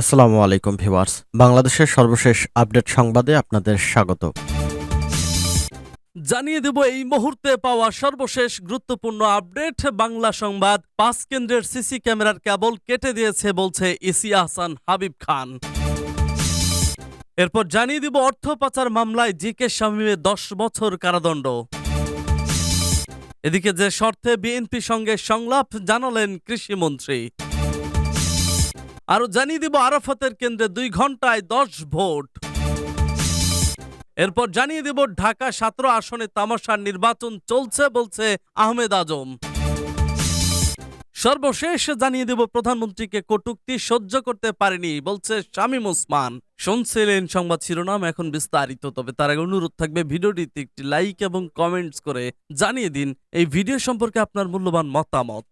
আসসালামু আলাইকুম ভিউয়ার্স। বাংলাদেশের সর্বশেষ আপডেট সংবাদে আপনাদের স্বাগত। জানিয়ে দেব এই মুহূর্তে পাওয়া সর্বশেষ গুরুত্বপূর্ণ আপডেট। বাংলা সংবাদ, পাঁচ কেন্দ্রের সিসি ক্যামেরার কেবল কেটে দিয়েছে বলছে ইসি আহসান হাবিব খান। এরপর জানিয়ে দিব অর্থ পাচার মামলায় জি কে শামীমের দশ বছর কারাদণ্ড। এদিকে যে শর্তে বিএনপি সঙ্গে সংলাপ, জানালেন কৃষিমন্ত্রী। আরও জানিয়ে দিব আরাফাতের কেন্দ্রে দুই ঘন্টায় দশ ভোট। এরপর জানিয়ে দেব ঢাকা সতেরো আসনে তামাশার নির্বাচন চলছে বলছে আহমেদ আজম। সর্বশেষ জানিয়ে দেব প্রধানমন্ত্রীকে কটুক্তি সহ্য করতে পারেনি বলছে শামীম ওসমান। শুনছিলেন সংবাদ শিরোনাম এখন বিস্তারিত, তবে তার আগে অনুরোধ থাকবে ভিডিওটিতে একটি লাইক এবং কমেন্টস করে জানিয়ে দিন এই ভিডিও সম্পর্কে আপনার মূল্যবান মতামত।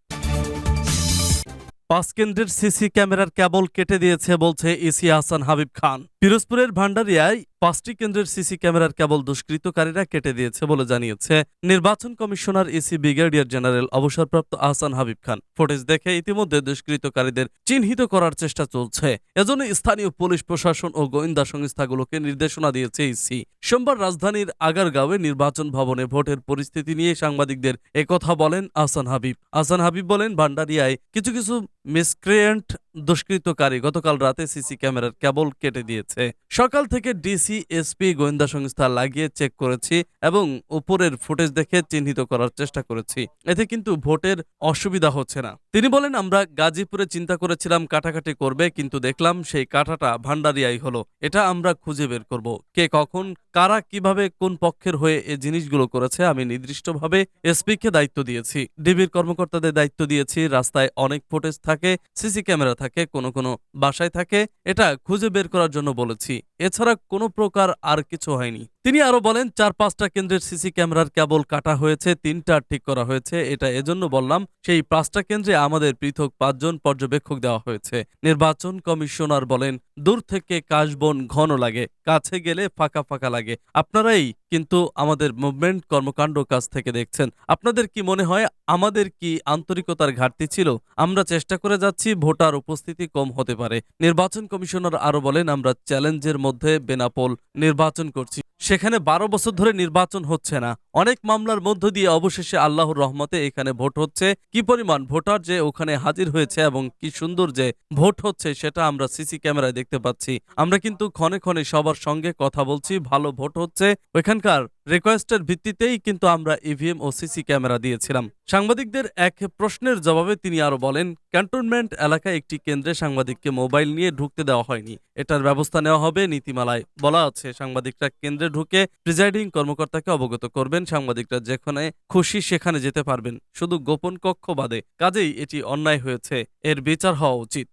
পাঁচ কেন্দ্রের সিসি ক্যামেরার কেবল কেটে দিয়েছে বলছে ইসি হাসান হাবিব খান। পিরোজপুরের ভান্ডারিয়ায় পাঁচটি কেন্দ্রের সিসি ক্যামেরার কেবল দুষ্কৃতকারীরা কেটে দিয়েছে বলে জানিয়েছে নির্বাচন কমিশনার ইসি ব্রিগেডিয়ার জেনারেল অবসরপ্রাপ্ত আহসান হাবিব খান। ফুটেজ দেখে ইতিমধ্যে দুষ্কৃতকারীদের চিহ্নিত করার চেষ্টা চলছে। এজন্য স্থানীয় পুলিশ প্রশাসন ও গোয়েন্দা সংস্থাগুলোকে নির্দেশনা দিয়েছে ইসি সোমবার রাজধানীর আগারগাঁওয়ে নির্বাচন ভবনে ভোটের পরিস্থিতি নিয়ে সাংবাদিকদের একথা বলেন আহসান হাবিব। আহসান হাবিব বলেন ভান্ডারিয়ায় কিছু কিছু মিসক্রিয়েন্ট দুষ্কৃতকারী গতকাল রাতে সিসি ক্যামেরার কেবল কেটে দিয়েছে। সকাল থেকে ডিসি এসপি গোয়েন্দা সংস্থা লাগিয়ে চেক করেছি এবং উপরের ফুটেজ দেখে চিহ্নিত করার চেষ্টা করেছি। এতে কিন্তু ভোটের অসুবিধা হচ্ছে না। তিনি বলেন, আমরা গাজীপুরে চিন্তা করেছিলাম কাটাকাটি করবে, কিন্তু দেখলাম সেই কাটাটা ভান্ডারিয়াই হলো। এটা আমরা খুঁজে বের করব। কে কখন, কারা কীভাবে, কোন পক্ষের হয়ে এই জিনিসগুলো করেছে, আমি নির্দিষ্টভাবে এসপিকে দায়িত্ব দিয়েছি। ডিবির কর্মকর্তাদের দায়িত্ব দিয়েছি, রাস্তায় অনেক ফুটেজ থাকে, সিসি ক্যামেরা থাকে, কোনো কোনো বাসায় থাকে। এটা খুঁজে বের করার জন্য বলেছি। এছাড়া কোনো প্রকার আর কিছু হয়নি। তিনি আরও বলেন, চার পাঁচটা কেন্দ্রের সিসি ক্যামেরার কেবল কাটা হয়েছে, তিনটা ঠিক করা হয়েছে, এটা এজন্য বললাম, সেই পাঁচটা কেন্দ্রে আমাদের পৃথক পাঁচজন পর্যবেক্ষক দেওয়া হয়েছে। নির্বাচন কমিশনার বলেন, দূর থেকে কাশবন ঘন লাগে, কাছে গেলে ফাঁকা ফাঁকা লাগে। আপনারাই কিন্তু আমাদের মুভমেন্ট কর্মকাণ্ড কাছ থেকে দেখছেন। আপনাদের কি মনে হয়, আমাদের কি আন্তরিকতার ঘাটতি ছিল? আমরা চেষ্টা করে যাচ্ছি, ভোটার উপস্থিতি কম হতে পারে। নির্বাচন কমিশনার আরও বলেন, আমরা চ্যালেঞ্জের মধ্যে বেনাপোল নির্বাচন করছি। সেখানে বারো বছর ধরে নির্বাচন হচ্ছে না। অনেক মামলার মধ্য দিয়ে অবশেষে আল্লাহর রহমতে এখানে ভোট হচ্ছে। কি পরিমাণ ভোটার যে ওখানে হাজির হয়েছে এবং কি সুন্দর যে ভোট হচ্ছে সেটা আমরা সিসি ক্যামেরায় দেখতে পাচ্ছি। আমরা কিন্তু ক্ষণে ক্ষণে সবার সঙ্গে কথা বলছি, ভালো ভোট হচ্ছে। ওইখানকার রিকোয়েস্টের ভিত্তিতেই কিন্তু আমরা ইভিএম ও সিসি ক্যামেরা দিয়েছিলাম। সাংবাদিকদের এক প্রশ্নের জবাবে তিনি আরও বলেন, ক্যান্টনমেন্ট এলাকায় একটি কেন্দ্রে সাংবাদিককে মোবাইল নিয়ে ঢুকতে দেওয়া হয়নি। এটার ব্যবস্থা নেওয়া হবে নীতিমালায়। বলা আছে, সাংবাদিকরা কেন্দ্রে ঢুকে প্রিজাইডিং কর্মকর্তাকে অবগত করবেন। সাংবাদিকরা যেখানে খুশি সেখানে যেতে পারবেন। শুধু গোপন কক্ষ বাদে কাজেই এটি অন্যায় হয়েছে। এর বিচার হওয়া উচিত।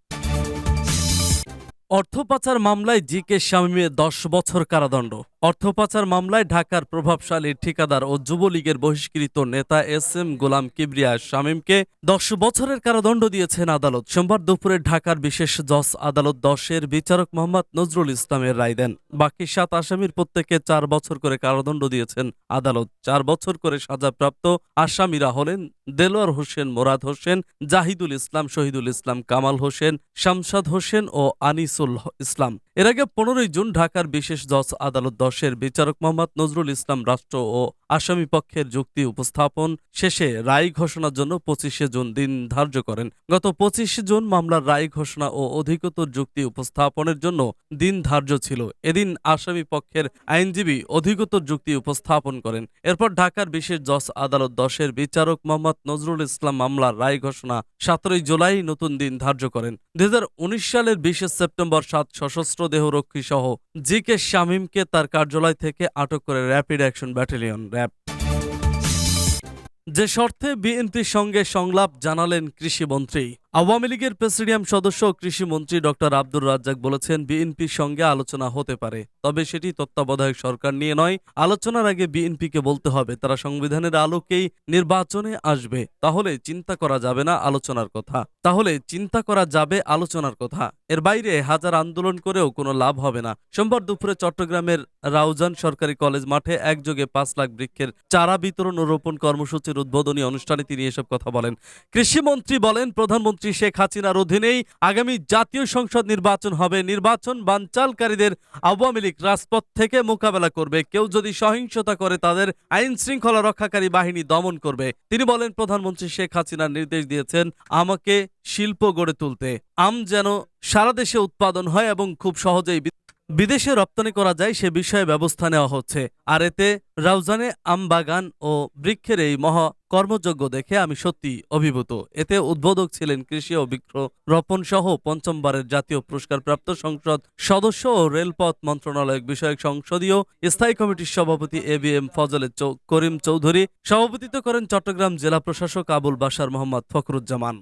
অর্থ পাচার মামলায় জি কে শামীমের দশ বছর কারাদণ্ড। অর্থ পাচার মামলায় ঢাকার প্রভাবশালী ঠিকাদার ও যুবলীগের বহিষ্কৃত নেতা এস এম গোলাম কিবরিয়া শামীমকে দশ বছরের কারাদণ্ড দিয়েছেন আদালত। সোমবার দুপুরে ঢাকার বিশেষ জজ আদালত দশের বিচারক মোহাম্মদ নজরুল ইসলামের রায় দেন। বাকি সাত আসামির প্রত্যেকে চার বছর করে কারাদণ্ড দিয়েছেন আদালত। চার বছর করে সাজাপ্রাপ্ত আসামিরা হলেন দেলোয়ার হোসেন মোরাদ হোসেন, জাহিদুল ইসলাম, শহীদুল ইসলাম কামাল হোসেন, শামসাদ হোসেন ও আনিসুল ইসলাম। এর আগে পনেরোই জুন ঢাকার বিশেষ জজ আদালত দশের বিচারক মোহাম্মদ নজরুল ইসলাম রাষ্ট্র ও আসামি পক্ষের যুক্তি উপস্থাপন শেষে রায় ঘোষণার জন্য পঁচিশে জুন দিন ধার্য করেন। গত পঁচিশে জুন মামলার রায় ঘোষণা ও অধিকতর যুক্তি উপস্থাপনের জন্য দিন ধার্য ছিল। এদিন আসামি পক্ষের আইনজীবী অধিকতর যুক্তি উপস্থাপন করেন। এরপর ঢাকার বিশেষ জজ আদালত দশের বিচারক মোহাম্মদ নজরুল ইসলাম মামলার রায় ঘোষণা সতেরোই জুলাই নতুন দিন ধার্য করেন। দু হাজার উনিশ সালের বিশে সেপ্টেম্বর সাত সশস্ত্র দেহরক্ষী সহ জি কে শামীমকে তার কার্যালয় থেকে আটক করে র্যাপিড অ্যাকশন ব্যাটালিয়ন র্যাব। যে শর্তে বিএনপির সঙ্গে সংলাপ জানালেন কৃষিমন্ত্রী আওয়ামী লীগের প্রেসিডিয়াম সদস্য ও কৃষিমন্ত্রী ডক্টর আব্দুর রাজ্জাক বলেছেন, বিএনপির সঙ্গে আলোচনা হতে পারে। তবে সেটি তত্ত্বাবধায়ক সরকার নিয়ে নয়, আলোচনার আগে বিএনপিকে বলতে হবে, তারা সংবিধানের আলোকেই নির্বাচনে আসবে। তাহলে চিন্তা করা যাবে না আলোচনার কথা। তাহলে চিন্তা করা যাবে আলোচনার কথা। এর বাইরে হাজার আন্দোলন করেও কোনো লাভ হবে না। সোমবার দুপুরে চট্টগ্রামের রাউজান সরকারি কলেজ মাঠে একযোগে পাঁচ লাখ বৃক্ষের চারা বিতরণ ও রোপণ কর্মসূচির উদ্বোধনী অনুষ্ঠানে তিনি এসব কথা বলেন। কৃষিমন্ত্রী বলেন, প্রধানমন্ত্রী প্রধানমন্ত্রী শেখ হাসিনার অধীনেই আগামী জাতীয় সংসদ নির্বাচন হবে। নির্বাচন বানচালকারীদের আওয়ামী লীগ রাজপথ থেকে মোকাবেলা করবে। কেউ যদি সহিংসতা করে, তাদের আইন শৃঙ্খলা রক্ষাকারী বাহিনী দমন করবে। তিনি বলেন, প্রধানমন্ত্রী শেখ হাসিনার নির্দেশ দিয়েছেন, আমাকে শিল্প গড়ে তুলতে। আম যেন সারা দেশে উৎপাদন হয় এবং খুব সহজেই বিদেশে রপ্তানি করা যায় সে বিষয়ে ব্যবস্থা নেওয়া হচ্ছে। আর এতে রাউজানে আম বাগান ও বৃক্ষের এই মহা কর্মযোগ্য দেখে আমি সত্যি অভিভূত। এতে উদ্বোধক ছিলেন কৃষি ও বৃক্ষ রোপণ সহ পঞ্চমবারের জাতীয় পুরস্কারপ্রাপ্ত সংসদ সদস্য ও রেলপথ মন্ত্রণালয় বিষয়ক সংসদীয় স্থায়ী কমিটির সভাপতি A B M Fazle Karim Chowdhury সভাপতিত্ব করেন চট্টগ্রাম জেলা প্রশাসক আবুল বাশার মোহাম্মদ ফখরুজ্জামান।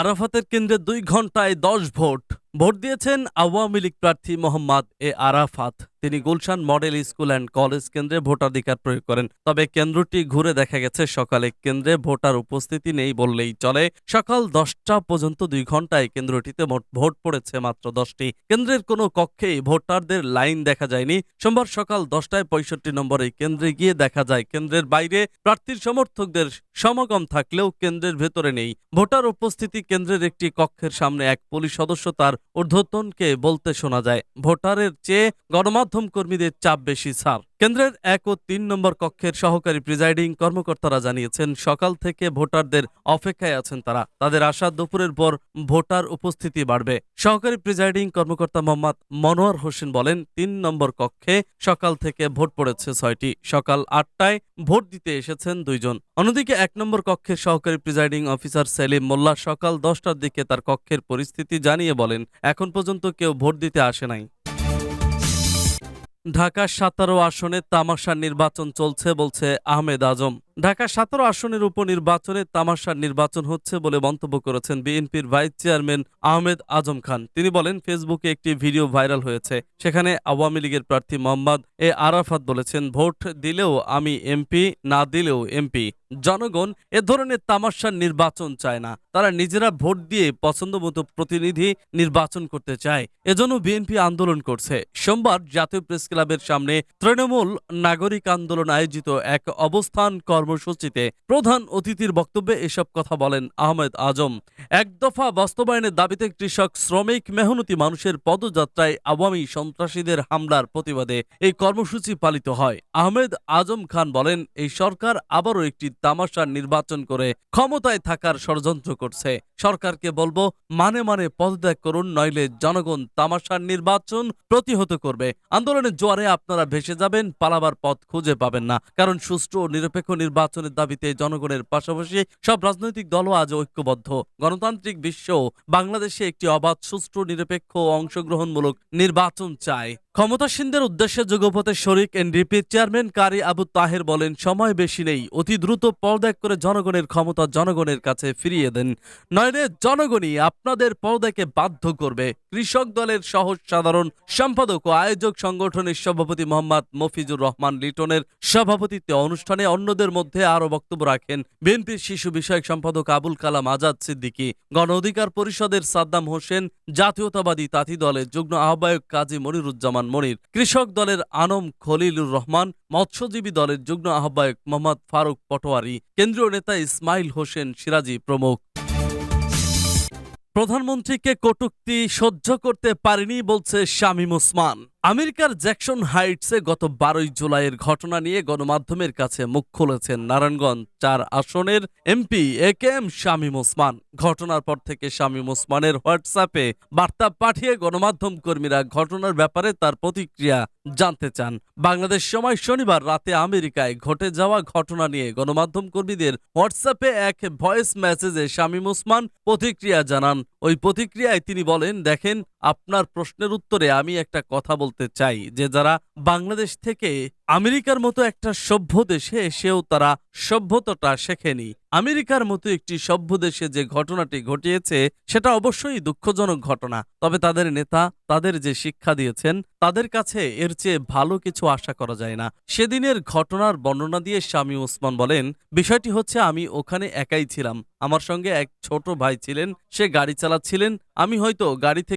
আরাফাতের কেন্দ্রে দুই ঘন্টায় দশ ভোট। ভোট দিয়েছেন আওয়ামী লীগ প্রার্থী মোহাম্মদ এ আরাফাত। তিনি Gulshan model school and college কেন্দ্রে ভোটাধিকার প্রয়োগ করেন। তবে কেন্দ্রটি ঘুরে দেখা গেছে, সকালে কেন্দ্রে ভোটার উপস্থিতি নেই বললেই চলে। সকাল দশটা পর্যন্ত দুই ঘন্টায় কেন্দ্রটিতে ভোট পড়েছে মাত্র দশটি। কেন্দ্রের কোনো কক্ষেই ভোটারদের লাইন দেখা যায়নি। সোমবার সকাল দশটায় পঁয়ষট্টি নম্বরে কেন্দ্রে গিয়ে দেখা যায়, কেন্দ্রের বাইরে প্রার্থীর সমর্থকদের সমাগম থাকলেও কেন্দ্রের ভেতরে নেই। ভোটার উপস্থিতি কেন্দ্রের একটি কক্ষের সামনে এক পুলিশ সদস্য তার ঊর্ধ্বতনকে বলতে শোনা যায়। ভোটারের চেয়ে গণমাধ্যম কর্মীদের চাপ বেশি, স্যার। কেন্দ্রের এক ও তিন নম্বর কক্ষের সহকারী প্রিজাইডিং কর্মকর্তারা জানিয়েছেন, সকাল থেকে ভোটারদের অপেক্ষায় আছেন তারা। তাদের আশা, দুপুরের পর ভোটার উপস্থিতি বাড়বে। সহকারী প্রিজাইডিং কর্মকর্তা মোহাম্মদ মনোয়ার হোসেন বলেন, তিন নম্বর কক্ষে সকাল থেকে ভোট পড়েছে ছয়টি। সকাল আটটায় ভোট দিতে এসেছেন দুইজন। অন্যদিকে এক নম্বর কক্ষের সহকারী প্রিজাইডিং অফিসার সেলিম মোল্লা সকাল দশটার দিকে তার কক্ষের পরিস্থিতি জানিয়ে বলেন, এখন পর্যন্ত কেউ ভোট দিতে আসে নাই। ঢাকা সাতারো আসনে তামাশার নির্বাচন চলছে বলছে আহমেদ আজম। ঢাকা সতেরো আসনের উপনির্বাচনে তামাশার নির্বাচন হচ্ছে বলে মন্তব্য করেছেন বিএনপির ভাইস চেয়ারম্যান আহমেদ আজম খান। তিনি বলেন, ফেসবুকে একটি ভিডিও ভাইরাল হয়েছে। সেখানে আওয়ামী লীগের প্রার্থী মোহাম্মদ এ আরাফাত বলেছেন, ভোট দিলেও আমি এমপি, না দিলেও এমপি। জনগণ এ ধরনের তামাশার নির্বাচন চায় না। তারা নিজেরা ভোট দিয়ে পছন্দমতো প্রতিনিধি নির্বাচন করতে চায়। এজন্য বিএনপি আন্দোলন করছে। সোমবার জাতীয় প্রেস ক্লাবের সামনে তৃণমূল নাগরিক আন্দোলন আয়োজিত এক অবস্থান কর্মসূচিতে প্রধান অতিথির বক্তব্যে এসব কথা বলেন আহমেদ আজম। এক দফা বাস্তবায়নের দাবিতে কৃষক, শ্রমিক, মেহনতি মানুষের পদযাত্রায় আওয়ামী সন্ত্রাসীদের হামলার প্রতিবাদে এই কর্মসূচি পালিত হয়। আহমেদ আজম খান বলেন, এই সরকার আবারও একটি তামাশার নির্বাচন করে ক্ষমতায় থাকার ষড়যন্ত্র করছে। সরকারকে বলব মানে মানে পদত্যাগ করুন, নইলে জনগণ তামাশার নির্বাচন প্রতিহত করবে। আন্দোলনের জোয়ারে আপনারা ভেসে যাবেন, পালাবার পথ খুঁজে পাবেন না। কারণ সুষ্ঠু ও নিরপেক্ষ নির্বাচনের দাবিতে জনগণের পাশাপাশি সব রাজনৈতিক দলও আজ ঐক্যবদ্ধ। গণতান্ত্রিক বিশ্ব বাংলাদেশে একটি অবাধ, সুষ্ঠু, নিরপেক্ষ অংশগ্রহণমূলক নির্বাচন চায়। ক্ষমতাসীনদের উদ্দেশ্যে যুগপথের শরিক এনডিপি চেয়ারম্যান কারি আবু তাহের বলেন, সময় বেশি নেই। অতি দ্রুত পদত্যাগ করে জনগণের ক্ষমতা জনগণের কাছে ফিরিয়ে দেন। নইলে জনগণই আপনাদের পদত্যাগে বাধ্য করবে। কৃষক দলের সহজ সাধারণ সম্পাদক ও আয়োজক সংগঠনের সভাপতি মোহাম্মদ মফিজুর রহমান লিটনের সভাপতিত্বে অনুষ্ঠানে অন্যদের মধ্যে আরও বক্তব্য রাখেন বিএনপির শিশু বিষয়ক সম্পাদক আবুল কালাম আজাদ সিদ্দিকী, গণ অধিকার পরিষদের সাদ্দাম হোসেন, জাতীয়তাবাদী তাঁতি দলের যুগ্ম আহ্বায়ক কাজী মনিরুজ্জামান মনির। কৃষক দলের আনম খলিলুর রহমান, মৎস্যজীবী দলের যুগ্ম আহ্বায়ক মোহাম্মদ ফারুক পটোয়ারি, কেন্দ্রীয় নেতা ইসমাইল হোসেন সিরাজি প্রমুখ। প্রধানমন্ত্রীকে কটুক্তি সহ্য করতে পারেনি বলছে শামীম ওসমান। আমেরিকার জ্যাকসন হাইটসে গত বারোই জুলাইয়ের ঘটনা নিয়ে গণমাধ্যমের কাছে মুখ খুলেছেন নারায়ণগঞ্জ চার আসনের MP A K M Shamim Osman. ঘটনার পর থেকে শামীম ওসমানের হোয়াটসঅ্যাপে বার্তা পাঠিয়ে গণমাধ্যম কর্মীরা ঘটনার ব্যাপারে তার প্রতিক্রিয়া জানতে চান। বাংলাদেশ সময় শনিবার রাতে আমেরিকায় ঘটে যাওয়া ঘটনা নিয়ে গণমাধ্যম কর্মীদের হোয়াটসঅ্যাপে এক ভয়েস মেসেজে শামীম ওসমান প্রতিক্রিয়া জানান। ওই প্রতিক্রিয়ায় তিনি বলেন, দেখেন, আপনার প্রশ্নের উত্তরে আমি একটা কথা বলতে চাই যে যারা বাংলাদেশ থেকে আমেরিকার মতো একটা সভ্য দেশে এসেও তারা সভ্যতাটা শেখেনি। আমেরিকার মতো একটি সভ্য দেশে যে ঘটনাটি ঘটিয়েছে, সেটা অবশ্যই দুঃখজনক ঘটনা। তবে তাদের নেতা, তাদের যে শিক্ষা দিয়েছেন, তাদের কাছে এর চেয়ে ভালো কিছু আশা করা যায় না। সেদিনের ঘটনার বর্ণনা দিয়ে স্বামী ওসমান বলেন, বিষয়টি হচ্ছে আমি ওখানে একাই ছিলাম। আমার সঙ্গে এক ছোট ভাই ছিলেন, সে গাড়ি চালাচ্ছিলেন। আমি হয়তো গাড়ি থেকে